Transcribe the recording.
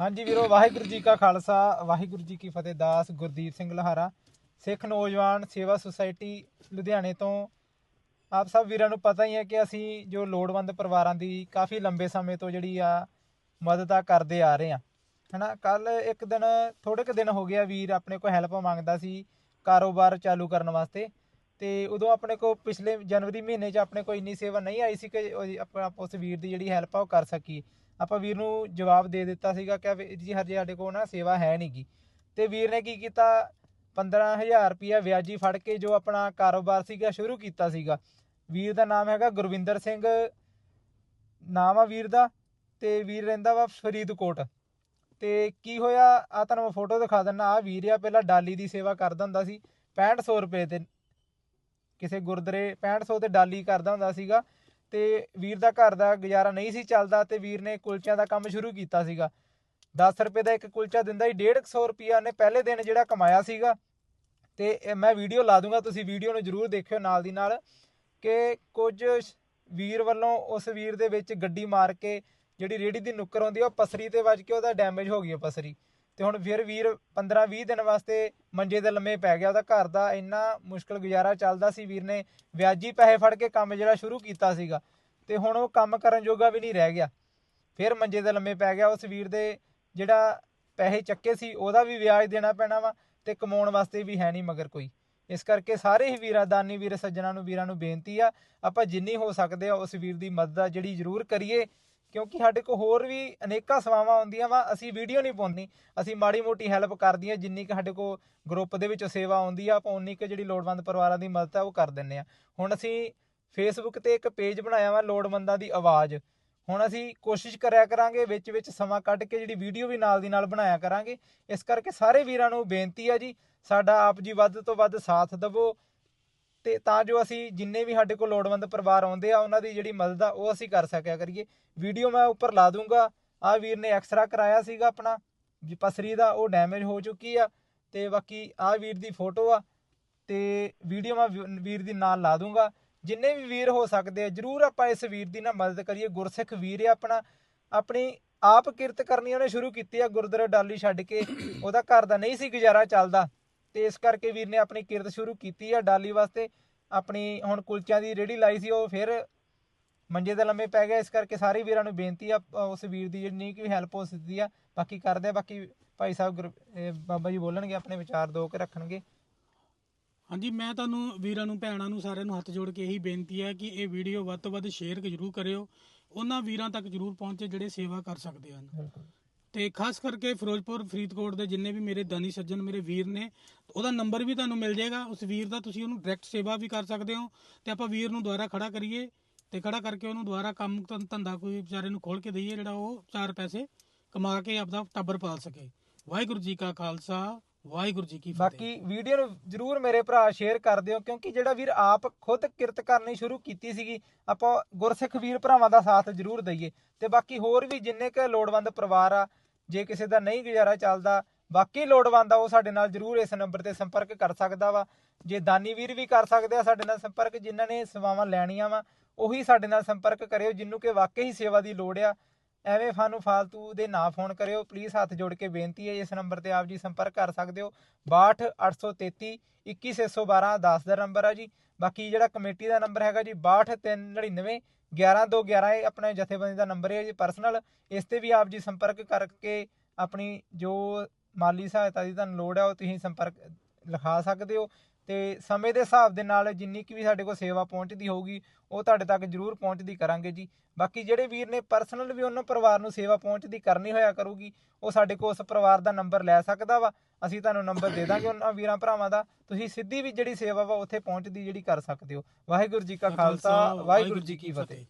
ਹਾਂਜੀ ਵੀਰੋ, ਵਾਹਿਗੁਰੂ ਜੀ ਕਾ ਖਾਲਸਾ, ਵਾਹਿਗੁਰੂ ਜੀ ਕੀ ਫਤਿਹ, ਦਾਸ ਗੁਰਦੀਪ ਸਿੰਘ ਲਹਾਰਾ, ਸਿੱਖ ਨੌਜਵਾਨ ਸੇਵਾ ਸੁਸਾਇਟੀ ਲੁਧਿਆਣੇ ਤੋਂ। ਆਪ ਸਭ ਵੀਰਾਂ ਨੂੰ ਪਤਾ ਹੀ ਹੈ ਕਿ ਅਸੀਂ ਜੋ ਲੋੜਵੰਦ ਪਰਿਵਾਰਾਂ ਦੀ ਕਾਫੀ ਲੰਬੇ ਸਮੇਂ ਤੋਂ ਜਿਹੜੀ ਆ ਮਦਦ ਆ ਕਰਦੇ ਆ ਰਹੇ ਆ ਹਨਾ ਕੱਲ ਇੱਕ ਦਿਨ ਥੋੜੇ ਕੁ ਦਿਨ ਹੋ ਗਿਆ ਵੀਰ ਆਪਣੇ ਕੋਲ ਹੈਲਪ ਮੰਗਦਾ ਸੀ ਕਾਰੋਬਾਰ ਚਾਲੂ ਕਰਨ ਵਾਸਤੇ। ਤੇ ਉਦੋਂ ਆਪਣੇ ਕੋਲ ਪਿਛਲੇ ਜਨਵਰੀ ਮਹੀਨੇ 'ਚ ਆਪਣੇ ਕੋਲ ਇੰਨੀ ਸੇਵਾ ਨਹੀਂ ਆਈ ਸੀ ਕਿ ਆਪਾਂ ਉਸ ਵੀਰ ਦੀ ਜਿਹੜੀ ਹੈਲਪ ਆ ਉਹ ਕਰ ਸਕੀਏ। ਆਪਾਂ ਵੀਰ ਨੂੰ ਜਵਾਬ ਦੇ ਦਿੱਤਾ ਸੀਗਾ ਕਿ ਜੀ ਹਜੇ ਸਾਡੇ ਕੋਲ ਨਾ ਸੇਵਾ ਹੈ ਨਹੀਂਗੀ ਤੇ ਵੀਰ ਨੇ ਕੀ ਕੀਤਾ? 15000 ਰੁਪਇਆ ਵਿਆਜੀ ਫੜ ਕੇ ਜੋ ਆਪਣਾ ਕਾਰੋਬਾਰ ਸੀਗਾ ਸ਼ੁਰੂ ਕੀਤਾ ਸੀਗਾ। ਵੀਰ ਦਾ ਨਾਮ ਹੈਗਾ ਗੁਰਵਿੰਦਰ ਸਿੰਘ। ਨਾਮ ਆ ਵੀਰ ਦਾ ਤੇ ਵੀਰ ਰਹਿੰਦਾ ਵਾ ਫਰੀਦਕੋਟ। ਤੇ ਕੀ ਹੋਇਆ? ਆ ਤੁਹਾਨੂੰ ਮੈਂ ਫੋਟੋ ਦਿਖਾ ਦਿੰਨਾ। ਆ ਵੀਰ ਆ, ਪਹਿਲਾਂ ਡਾਲੀ ਦੀ ਸੇਵਾ ਕਰਦਾ ਹੁੰਦਾ ਸੀ। 6500 ਰੁਪਏ ਤੇ ਕਿਸੇ ਗੁਰਦੁਆਰੇ 6500 ਤੇ ਡਾਲੀ ਕਰਦਾ ਹੁੰਦਾ ਸੀਗਾ ਤੇ ਵੀਰ ਦਾ ਘਰ ਦਾ ਗੁਜ਼ਾਰਾ ਨਹੀਂ ਸੀ ਚੱਲਦਾ ਤੇ ਵੀਰ ਨੇ ਕੁਲਚਿਆਂ ਦਾ ਕੰਮ ਸ਼ੁਰੂ ਕੀਤਾ ਸੀਗਾ। 10 ਰੁਪਏ ਦਾ ਇੱਕ ਕੁਲਚਾ ਦਿੰਦਾ ਸੀ 150 ਰੁਪਿਆ ਨੇ ਪਹਿਲੇ ਦਿਨ ਜਿਹੜਾ ਕਮਾਇਆ ਸੀਗਾ। ਤੇ ਮੈਂ ਵੀਡੀਓ ਲਾ ਦੂੰਗਾ, ਤੁਸੀਂ ਵੀਡੀਓ ਨੂੰ ਜਰੂਰ ਦੇਖਿਓ ਨਾਲ ਦੀ ਨਾਲ ਕਿ ਕੁਝ ਵੀਰ ਵੱਲੋਂ ਉਸ ਵੀਰ ਦੇ ਵਿੱਚ ਗੱਡੀ ਮਾਰ ਕੇ ਜਿਹੜੀ ਰੇੜੀ ਦੀ ਨੁੱਕਰ ਹੁੰਦੀ ਆ, ਉਹ ਪਸਰੀ ਤੇ ਵੱਜ ਕੇ ਉਹਦਾ ਡੈਮੇਜ ਹੋ ਗਈ ਆ ਪਸਰੀ। ਤੇ ਹੁਣ ਫਿਰ ਵੀਰ 15 20 ਦਿਨ ਵਾਸਤੇ ਮੰਜੇ ਦੇ ਲੰਮੇ ਪੈ ਗਿਆ, ਉਹਦਾ ਘਰ ਦਾ ਇੰਨਾ ਮੁਸ਼ਕਲ ਗੁਜ਼ਾਰਾ ਚੱਲਦਾ ਸੀ ਵੀਰ ਨੇ, ਵਿਆਜੀ ਪੈਸੇ ਫੜ ਕੇ ਕੰਮ ਜਿਹੜਾ ਸ਼ੁਰੂ ਕੀਤਾ ਸੀਗਾ ਤੇ ਹੁਣ ਉਹ ਕੰਮ ਕਰਨ ਜੋਗਾ ਵੀ ਨਹੀਂ ਰਹਿ ਗਿਆ। ਫਿਰ ਮੰਜੇ ਦੇ ਲੰਮੇ ਪੈ ਗਿਆ, ਉਸ ਵੀਰ ਦੇ ਜਿਹੜਾ ਪੈਸੇ ਚੱਕੇ ਸੀ, ਉਹਦਾ ਵੀ ਵਿਆਜ ਦੇਣਾ ਪੈਣਾ ਵਾ ਤੇ ਕਮਾਉਣ ਵਾਸਤੇ ਵੀ ਹੈ ਨਹੀਂ ਮਗਰ ਕੋਈ। ਇਸ ਕਰਕੇ ਸਾਰੇ ਹੀ ਵੀਰਾਂ, ਦਾਨੀ ਵੀਰ, ਸੱਜਣਾ ਨੂੰ ਵੀਰਾਂ ਨੂੰ ਬੇਨਤੀ ਆ, ਆਪਾਂ ਜਿੰਨੀ ਹੋ ਸਕਦੇ ਆ ਉਸ ਵੀਰ ਦੀ ਮਦਦ ਆ, ਜਿਹੜੀ ਜ਼ਰੂਰ ਕਰੀਏ। ਕਿਉਂਕਿ ਸਾਡੇ ਕੋਲ ਹੋਰ ਵੀ ਅਨੇਕਾਂ ਸੇਵਾਵਾਂ ਆਉਂਦੀਆਂ ਵਾ, ਅਸੀਂ ਵੀਡੀਓ ਨਹੀਂ ਪਾਉਂਦੀ। ਅਸੀਂ ਮਾੜੀ ਮੋਟੀ ਹੈਲਪ ਕਰਦੀ ਆ ਜਿੰਨੀ ਕਿ ਸਾਡੇ ਕੋਲ ਗਰੁੱਪ ਦੇ ਵਿੱਚੋਂ ਸੇਵਾ ਆਉਂਦੀ ਆ, ਆਪਾਂ ਉਨੀ ਕੁ ਜਿਹੜੀ ਲੋੜਵੰਦ ਪਰਿਵਾਰਾਂ ਦੀ ਮਦਦ ਆ, ਉਹ ਕਰ ਦਿੰਨੇ ਆ ਹੁਣ ਅਸੀਂ ਫੇਸਬੁੱਕ ਤੇ ਇੱਕ ਪੇਜ ਬਣਾਇਆ ਵਾ, ਲੋੜਵੰਦਾਂ ਦੀ ਆਵਾਜ਼। ਹੁਣ ਅਸੀਂ ਕੋਸ਼ਿਸ਼ ਕਰਿਆ ਕਰਾਂਗੇ, ਵਿੱਚ ਵਿੱਚ ਸਮਾਂ ਕੱਢ ਕੇ ਜਿਹੜੀ ਵੀਡੀਓ ਵੀ ਨਾਲ ਦੀ ਨਾਲ ਬਣਾਇਆ ਕਰਾਂਗੇ। ਇਸ ਕਰਕੇ ਸਾਰੇ ਵੀਰਾਂ ਨੂੰ ਬੇਨਤੀ ਆ ਜੀ, ਸਾਡਾ ਆਪ ਜੀ ਵੱਧ ਤੋਂ ਵੱਧ ਸਾਥ ਦਿਵੋ। ਤੇ ਤਾਂ ਜੋ ਅਸੀਂ ਜਿੰਨੇ ਵੀ ਸਾਡੇ ਕੋਲ ਲੋੜਵੰਦ ਪਰਿਵਾਰ ਆਉਂਦੇ ਆ, ਉਹਨਾਂ ਦੀ ਜਿਹੜੀ ਮਦਦ ਆ, ਉਹ ਅਸੀਂ ਕਰ ਸਕਿਆ ਕਰੀਏ। ਵੀਡੀਓ ਮੈਂ ਉੱਪਰ ਲਾ ਦੂੰਗਾ। ਆ ਵੀਰ ਨੇ ਐਕਸਰਾ ਕਰਾਇਆ ਸੀਗਾ ਆਪਣਾ। ਪਸਰੀ ਦਾ ਉਹ ਡੈਮੇਜ ਹੋ ਚੁੱਕੀ ਆ ਤੇ ਬਾਕੀ ਆ ਵੀਰ ਦੀ ਫੋਟੋ ਆ ਤੇ ਵੀਡੀਓ ਮੈਂ ਵੀਰ ਦੀ ਨਾਲ ਲਾ ਦੂੰਗਾ। ਜਿੰਨੇ ਵੀ ਵੀਰ ਹੋ ਸਕਦੇ ਆ, ਜਰੂਰ ਆਪਾਂ ਇਸ ਵੀਰ ਦੀ ਨਾ ਮਦਦ ਕਰੀਏ। ਗੁਰਸਿੱਖ ਵੀਰ ਆ ਆਪਣਾ। ਆਪਣੀ ਆਪ ਕਿਰਤ ਕਰਨੀ ਉਹਨੇ ਸ਼ੁਰੂ ਕੀਤੀ ਆ ਗੁਰਦੁਆਰਾ ਡਾਲੀ ਛੱਡ ਕੇ। ਉਹਦਾ ਘਰ ਦਾ ਨਹੀਂ ਸੀ ਗੁਜ਼ਾਰਾ ਚੱਲਦਾ। ਤੇ ਇਸ ਕਰਕੇ ਵੀਰ ਨੇ ਆਪਣੀ ਕਿਰਤ ਸ਼ੁਰੂ ਕੀਤੀ ਆ ਡਾਲੀ ਵਾਸਤੇ। ਆਪਣੀ ਹੁਣ ਕੁਲਚਿਆਂ ਦੀ ਰੇੜੀ ਲਾਈ ਸੀ ਉਹ ਫਿਰ ਮੰਜੇ ਤੇ ਲੰਮੇ ਪੈ ਗਿਆ ਇਸ ਕਰਕੇ ਸਾਰੇ ਵੀਰਾਂ ਨੂੰ ਬੇਨਤੀ ਆ ਉਸ ਵੀਰ ਦੀ ਜਿੰਨੀ ਕੀ ਹੈਲਪ ਹੋ ਸਕਦੀ ਆ ਬਾਕੀ ਕਰਦੇ ਆ ਬਾਕੀ ਭਾਈ ਸਾਹਿਬ ਬਾਬਾ ਜੀ ਬੋਲਣਗੇ ਆਪਣੇ ਵਿਚਾਰ ਦੋ ਕੇ ਰੱਖਣਗੇ। ਹਾਂਜੀ ਮੈਂ ਤੁਹਾਨੂੰ ਵੀਰਾਂ ਨੂੰ ਭੈਣਾਂ ਨੂੰ ਸਾਰਿਆਂ ਨੂੰ ਹੱਥ ਜੋੜ ਕੇ ਇਹੀ ਬੇਨਤੀ ਹੈ ਕਿ ਇਹ ਵੀਡੀਓ ਵੱਧ ਤੋਂ ਵੱਧ ਸ਼ੇਅਰ ਜ਼ਰੂਰ ਕਰਿਓ। ਉਹਨਾਂ ਵੀਰਾਂ ਤੱਕ ਜ਼ਰੂਰ ਪਹੁੰਚੇ ਜਿਹੜੇ ਸੇਵਾ ਕਰ ਸਕਦੇ ਹਨ। ਤੇ ਖਾਸ ਕਰਕੇ ਫਿਰੋਜ਼ਪੁਰ, ਫਰੀਦਕੋਟ ਦੇ ਜਿੰਨੇ ਵੀ ਮੇਰੇ ਦਾਨੀ ਸੱਜਣ, ਮੇਰੇ ਵੀਰ ਨੇ ਉਹਦਾ ਨੰਬਰ ਵੀ ਤੁਹਾਨੂੰ ਮਿਲ ਜਾਏਗਾ। ਉਸ ਵੀਰ ਦਾ ਤੁਸੀਂ ਉਹਨੂੰ ਡਾਇਰੈਕਟ ਸੇਵਾ ਵੀ ਕਰ ਸਕਦੇ ਹੋ ਤੇ ਆਪਾਂ ਵੀਰ ਨੂੰ ਦੁਬਾਰਾ ਖੜਾ ਕਰੀਏ ਤੇ ਖੜਾ ਕਰਕੇ ਉਹਨੂੰ ਦੁਬਾਰਾ ਕੰਮ ਧੰਦਾ ਕੋਈ ਵਿਚਾਰੇ ਨੂੰ ਖੋਲ ਕੇ ਦਈਏ, ਜਿਹੜਾ ਉਹ ਚਾਰ ਪੈਸੇ ਕਮਾ ਕੇ ਆਪਦਾ ਟੱਬਰ ਪਾਲ ਸਕੇ। ਵਾਹਿਗੁਰੂ ਜੀ ਕਾ ਖਾਲਸਾ, ਵਾਹਿਗੁਰੂ ਜੀ ਕੀ ਫਤਿਹ। ਬਾਕੀ ਵੀਡੀਓ ਨੂੰ ਜਰੂਰ ਮੇਰੇ ਭਰਾ ਸ਼ੇਅਰ ਕਰ ਦਿਓ, ਕਿਉਂਕਿ ਜਿਹੜਾ ਵੀਰ ਆਪ ਖੁਦ ਕਿਰਤ ਕਰਨੀ ਸ਼ੁਰੂ ਕੀਤੀ ਸੀਗੀ, ਆਪਾਂ ਗੁਰਸਿੱਖ ਵੀਰ ਭਰਾਵਾਂ ਦਾ ਸਾਥ ਜਰੂਰ ਦਈਏ। ਤੇ ਬਾਕੀ ਹੋਰ ਵੀ ਜਿੰਨੇ ਕ ਲੋੜਵੰਦ ਪਰਿਵਾਰ ਆ ਜੇ ਕਿਸੇ ਦਾ ਨਹੀਂ ਗੁਜ਼ਾਰਾ ਚੱਲਦਾ ਬਾਕੀ ਲੋੜਵੰਦ ਆ, ਉਹ ਸਾਡੇ ਨਾਲ ਜਰੂਰ ਇਸ ਨੰਬਰ ਤੇ ਸੰਪਰਕ ਕਰ ਸਕਦਾ ਵਾ। ਜੇ ਦਾਨੀ ਵੀਰ ਵੀ ਕਰ ਸਕਦੇ ਆ ਸਾਡੇ ਨਾਲ ਸੰਪਰਕ, ਜਿਨ੍ਹਾਂ ਨੇ ਸੇਵਾਵਾਂ ਲੈਣੀਆਂ ਵਾ, ਉਹੀ ਸਾਡੇ ਨਾਲ ਸੰਪਰਕ ਕਰਿਓ, ਜਿੰਨੂੰ ਕਿ ਵਾਕਈ ਸੇਵਾ ਦੀ ਲੋੜ ਆ। ਐਵੇਂ ਸਾਨੂੰ ਫਾਲਤੂ ਦੇ ਨਾ ਫੋਨ ਕਰਿਓ। ਪਲੀਜ਼ ਹੱਥ ਜੋੜ ਕੇ ਬੇਨਤੀ ਹੈ, ਇਸ ਨੰਬਰ ਤੇ ਆਪ ਜੀ ਸੰਪਰਕ ਕਰ ਸਕਦੇ ਹੋ। 62833 21612 10 ਦਾ ਨੰਬਰ ਆ ਜੀ। ਬਾਕੀ ਜਿਹੜਾ ਕਮੇਟੀ ਦਾ ਨੰਬਰ ਹੈਗਾ ਜੀ 62399 11211 ਇਹ ਆਪਣੇ ਜਥੇਬੰਦੀ ਦਾ ਨੰਬਰ ਹੈ ਜੀ ਪਰਸਨਲ ਇਸ ਤੇ ਵੀ ਆਪ ਜੀ ਸੰਪਰਕ ਕਰਕੇ ਆਪਣੀ ਜੋ ਮਾਲੀ ਸਹਾਇਤਾ ਦੀ ਤੁਹਾਨੂੰ ਲੋੜ ਹੈ, ਉਹ ਤੁਸੀਂ ਸੰਪਰਕ ਲਿਖਾ ਸਕਦੇ ਹੋ। ਤੇ ਸਮੇਂ ਦੇ ਹਿਸਾਬ ਦੇ ਨਾਲ ਜਿੰਨੀ ਕੁ ਵੀ ਸਾਡੇ ਕੋਲ ਸੇਵਾ ਪਹੁੰਚਦੀ ਹੋਊਗੀ, ਉਹ ਤੁਹਾਡੇ ਤੱਕ ਜਰੂਰ ਪਹੁੰਚਦੀ ਕਰਾਂਗੇ ਜੀ। ਬਾਕੀ ਜਿਹੜੇ ਵੀਰ ਨੇ ਪਰਸਨਲ ਵੀ ਉਹਨਾਂ ਪਰਿਵਾਰ ਨੂੰ ਸੇਵਾ ਪਹੁੰਚਦੀ ਕਰਨੀ ਹੋਇਆ ਕਰੂਗੀ, ਉਹ ਸਾਡੇ ਕੋਲ ਉਸ ਪਰਿਵਾਰ ਦਾ ਨੰਬਰ ਲੈ ਸਕਦਾ ਵਾ। ਅਸੀਂ ਤੁਹਾਨੂੰ ਨੰਬਰ ਦੇ ਦਾਂਗੇ ਉਹਨਾਂ ਵੀਰਾਂ ਭਰਾਵਾਂ ਦਾ। ਤੁਸੀਂ ਸਿੱਧੀ ਵੀ ਜਿਹੜੀ ਸੇਵਾ ਵਾ ਉੱਥੇ ਪਹੁੰਚਦੀ ਜਿਹੜੀ ਕਰ ਸਕਦੇ ਹੋ। ਵਾਹਿਗੁਰੂ ਜੀ ਕਾ ਖਾਲਸਾ, ਵਾਹਿਗੁਰੂ ਜੀ ਕੀ ਫਤਿਹ।